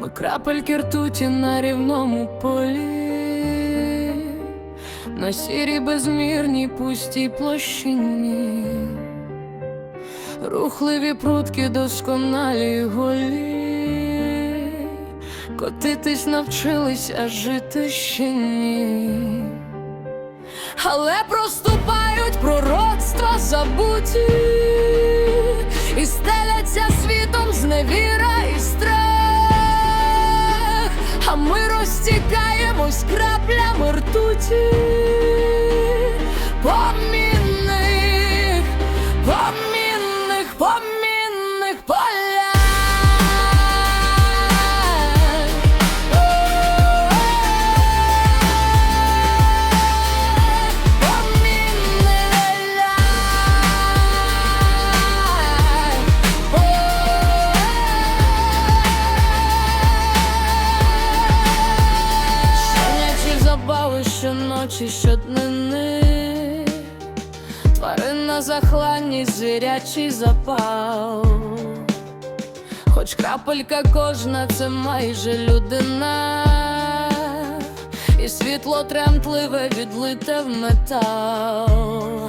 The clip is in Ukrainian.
Ми крапельки ртуті на рівному полі, на сірій безмірній пустій площині, рухливі прутки досконалі голі, котитись навчились, а жити ще ні. Але проступають пророцтва забуті. І стеляться світом зневіра ртуті щоночі, щоднини, тварина захланність, звірячий запал. Хоч крапелька кожна це майже людина, і світло тремтливе відлите в метал.